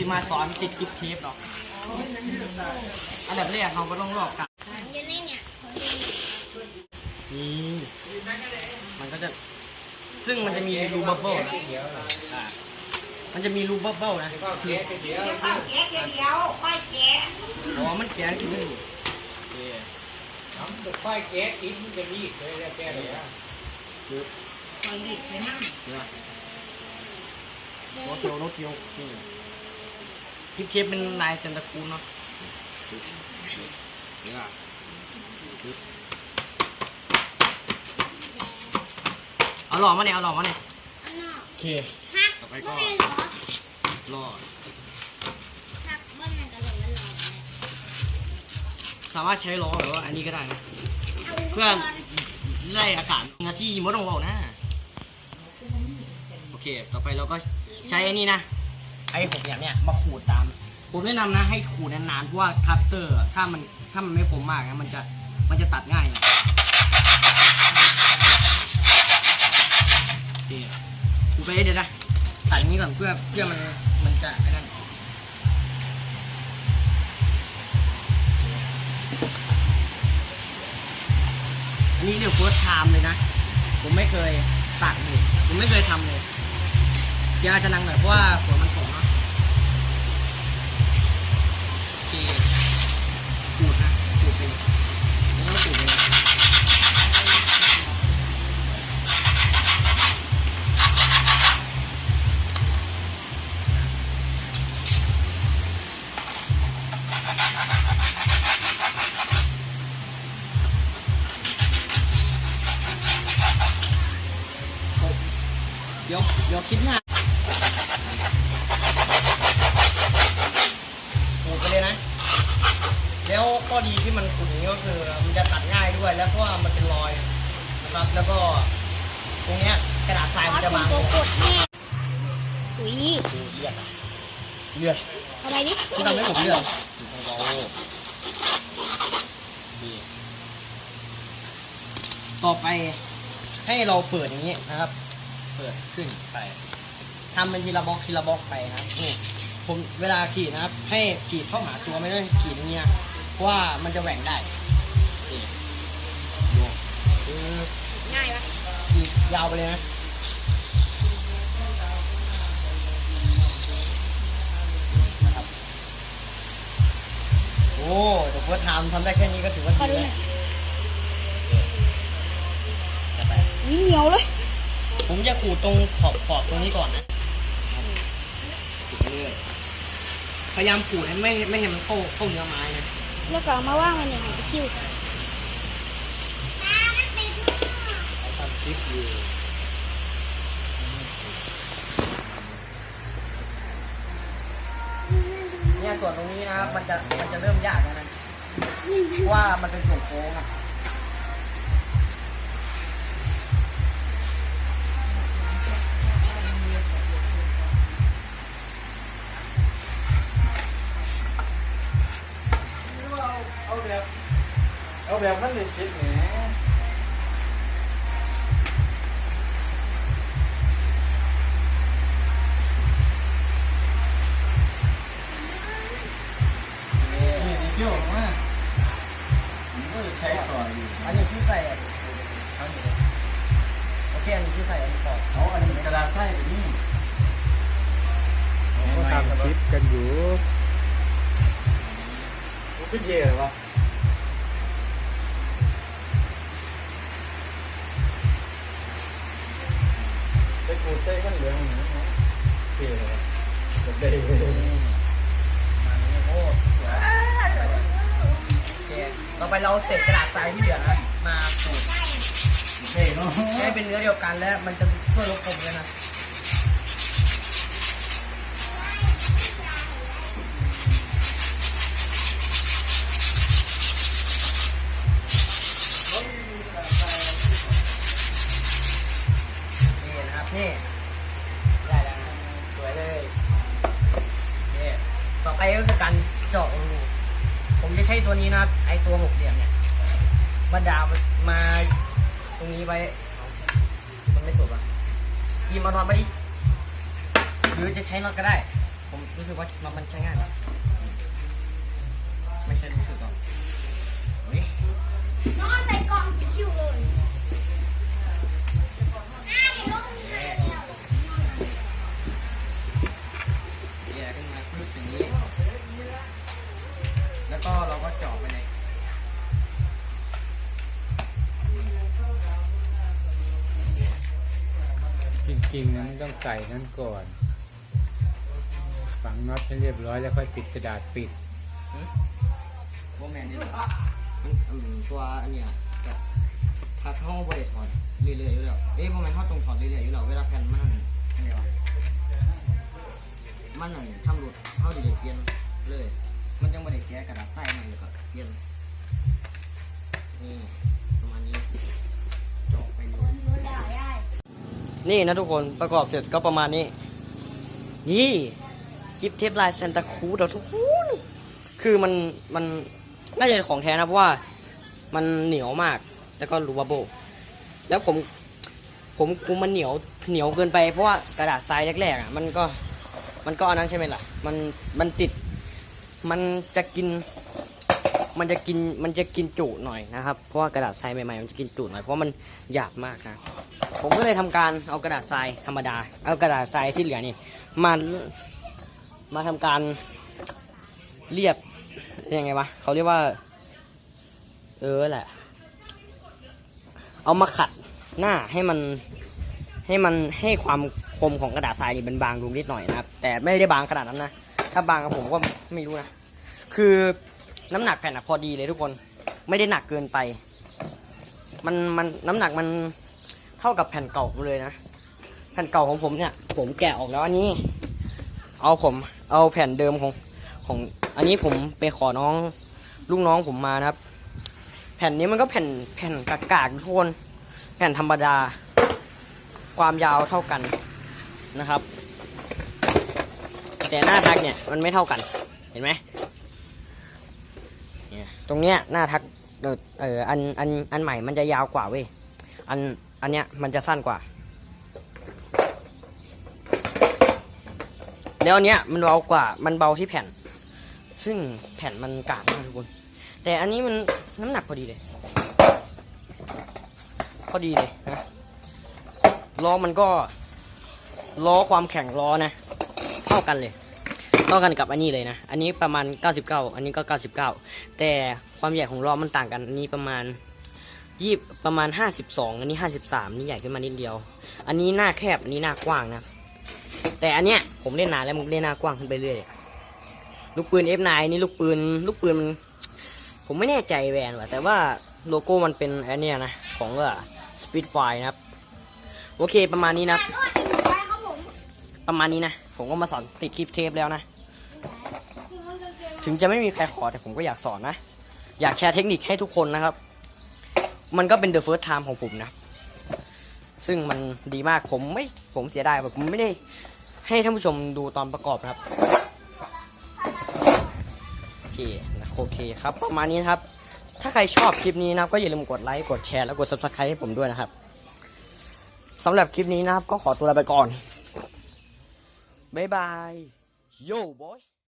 สิมาสอนติดกิ๊บเทปหรอกอันดับแรกเราก็ต้องลอกกันอยู่ในเนี่ยนี่มันก็จะ ซึ่งมันจะมีรูบับเบิ้ลนะอ่ามันจะมีรูบับเบิ้ลนะก็เก๊เดี๋ยวแกะเดี๋ยวค่อยแกะอ๋อมันแกนขึ้นนี่โอเคน้ำจะค่อยเก๊กินจะรีบเลยแกะเลยนะคอยดิบเลยนั่งเดี๋ยวโนเกียวโนเกียวนี่ กิ๊บเทปเป็นลายเซนตาคูนเนาะเดี๋ยวเอาหล่อมาเนี่ยเอาหล่อมาเนี่ยอันโอเค ฮักต่อไปก็ ไม่ได้เหรอรอดฮักบ้านนั่นก็เลยมันรอเลยสามารถใช้ล้อหรือว่าอันนี้ก็ได้นะเอาเพื่อนไล่อากาศนาที่มดต้องบอกนะ โอเค ต่อไปเราก็ใช้อ้นี่นะ ไอ้หกอย่างเนี้ยมาขูดตาม ผมแนะนำนะให้ขูดนานๆเพราะว่าคัตเตอร์ถ้ามันถ้ามันไม่คมมากนะมันจะมันจะตัดง่ายนะโอเคขูดไปเดี๋ยวนะตัดอย่างนี้ก่อนเพื่อเพื่อมันมันจะไอ้นั่นอันนี้เรียก first time เลยนะ ผมไม่เคยสักเลยผมไม่เคยทำเลยยาจะนังหน่อยเพราะว่าฝนมันตก เดี๋ยวเดี๋ยวคิดหน้าขูดไปเลยนะ แล้วข้อดีที่มันขูดอย่างนี้ก็คือมันจะตัดง่ายด้วย แล้วเพราะว่ามันเป็นรอยนะครับ แล้วก็ตรงเนี้ยกระดาษทรายมันจะบางตัวกดแน่อุ้ยดูเลือดอะเลือดทำไมดิที่ทำให้ผมเลือดดีต่อไปให้เราเปิดอย่างนี้นะครับ เปิดขึ้นไปทำเป็นทีละบล็อกทีละบล็อกไปนะครับนี่ผมเวลากรีดนะครับ ให้กรีดเข้าหาตัวไม่ได้กรีดอย่างเงี้ยเพราะว่ามันจะแหว่งได้นี่ดูคือง่ายปะกรีดยาวไปเลยนะนะครับโอ้เดี๋ยวเพื่อทำทำได้แค่นี้ก็ถือว่าขอดีดูหแล้น่วอยต่อไป อุ้ยเหนียวเลย ผมจะขูดตรงขอบขอบตรงนี้ก่อนนะขูดไปเรื่อยพยายามขูดให้ไม่ไม่ให้มันเข้าเข้าเนื้อไม้นะแล้วก็เอามาว่างไว้ในหางคิ้วเขาทำคลิปอยู่เนี่ยส่วนตรงนี้นะครับมันจะมันจะเริ่มยากแล้วนะเพราะว่ามันเป็นส่วนโค้งอะ แบบเอาแบบนั้นเลยคิดแหมนี่นี่ดีเกี่ยวมากผมก็จะใช้ต่ออยู่อันนี้ที่ใส่อะโอเค อันนี้ที่ใส่อันนี้ต่อเอาอันนี้กระดาษไส้ไปนี่ก็ทำคลิปกันอยู่มันเป็นเย่เหรอวะ ต่อไปเราเศษกระดาษทรายที่เหลือนะมาขูดเท่เนาะให้เป็นเนื้อเดียวกันและมันจะช่วยลดคมด้วยนะนี่นะครับนี่ เจาะรูผมจะใช้ตัวนี้นะครับ ไอตัวหกเหลี่ยมเนี่ยมาดามมาตรงนี้ไปมันไม่สุดอะยีมานอนไปดิหรือจะใช้น็อตก็ได้ ผมรู้สึกว่ามันใช้ง่ายกว่าไม่ใช่ ต้องใส่นั้นก่อน ฝังน็อตให้เรียบร้อยแล้วค่อยติดกระดาษปิดโบแมนนี่แหละมันอืมตัวอันเนี้ยแต่ถ้าเข้าบริถอนเรื่อยๆอยู่แล้วเอ้ยโบแมนเขาตรงถอนเรื่อยๆอยู่แล้วเวลาแผ่นมันอันนี้วะมันนั่นทำหลุดเข้าดีเลยเปลี่ยนเลย มันจังบริแก้กระดาษใส่มันก็เปลี่ยนนี่ประมาณนี้ นี่นะทุกคนประกอบเสร็จก็ประมาณนี้ นี่กิฟเทปลายเซนตาคูดทุกคนคือมันมันน่าจะของแท้นะเพราะว่ามันเหนียวมากแล้วก็รูบับเบิลแล้วผมผมกูมันเหนียวเหนียวเกินไปเพราะว่ากระดาษทรายแรกๆอะมันก็มันก็อันนั้นใช่ไหมล่ะ มันมันติด มันจะกิน มันจะกินมันจะกินจุหน่อยนะครับ เพราะว่ากระดาษทรายใหม่ๆมันจะกินจุหน่อยเพราะมันหยาบมากนะ ผมก็เลยทำการเอากระดาษทรายธรรมดา เอากระดาษทรายที่เหลือนี่มามาทำการเรียบยังไงวะเขาเรียกว่า เออแหละ เอามาขัดหน้าให้มันให้มันให้ความคมของกระดาษทรายนี่มันบางลงนิดหน่อยนะครับ แต่ไม่ได้บางขนาดนั้นนะ ถ้าบางกับผมก็ไม่รู้นะ คือน้ำหนักแผ่นอะพอดีเลยทุกคน ไม่ได้หนักเกินไป มันมันน้ำหนักมัน เท่ากับแผ่นเก่าผมเลยนะ แผ่นเก่าของผมเนี่ย ผมแกะออกแล้วอันนี้ เอาผม เอาแผ่นเดิมของของ อันนี้ผมไปขอน้องลูกน้องผมมานะครับ แผ่นนี้มันก็แผ่นแผ่นกากาทุกคนแผ่นธรรมดา ความยาวเท่ากันนะครับ แต่หน้าทักเนี่ยมันไม่เท่ากัน เห็นไหมเนี่ยตรงเนี้ยหน้าทักเออเอออันอันอันใหม่มันจะยาวกว่าเว้ยอัน อันเนี้ยมันจะสั้นกว่า แล้วอันเนี้ยมันเบากว่า มันเบาที่แผ่น ซึ่งแผ่นมันกาดมากทุกคน แต่อันนี้มันน้ำหนักพอดีเลย พอดีเลยนะล้อมันก็ล้อความแข็งล้อนะ เท่ากันเลย เท่ากันกับอันนี้เลยนะ อันนี้ประมาณ 99 อันนี้ก็ 99 แต่ความใหญ่ของล้อมันต่างกัน อันนี้ประมาณ ยี่ประมาณ52อันนี้53นี่ใหญ่ขึ้นมานิดเดียว อันนี้หน้าแคบอันนี้หน้ากว้างนะแต่อันเนี้ยผมเล่นนานแล้วมันเล่นหน้ากว้างขึ้นไปเรื่อยลูกปืน F9 นี่ลูกปืนลูกปืนมันผมไม่แน่ใจแวนว่ะแต่ว่าโลโก้มันเป็นอันเนี้ยนะของเออ Speedfire นะครับ โอเคประมาณนี้นะ ประมาณนี้นะ ผมก็มาสอนติดคลิปเทปแล้วนะ ถึงจะไม่มีใครขอแต่ผมก็อยากสอนนะ อยากแชร์เทคนิคให้ทุกคนนะครับ มันก็เป็น the first time ของผมนะ ซึ่งมันดีมากผมไม่ผมเสียดายแบบผมไม่ได้ให้ท่านผู้ชมดูตอนประกอบนะครับโอเคนะโอเคครับ ประมาณนี้นครับ ถ้าใครชอบคลิปนี้นะครับก็อย่าลืมกดไลค์กดแชร์แล้วกด subscribe ให้ผมด้วยนะครับสำหรับคลิปนี้นะครับก็ขอตัวลาไปก่อนบ๊ายบายโย่บอย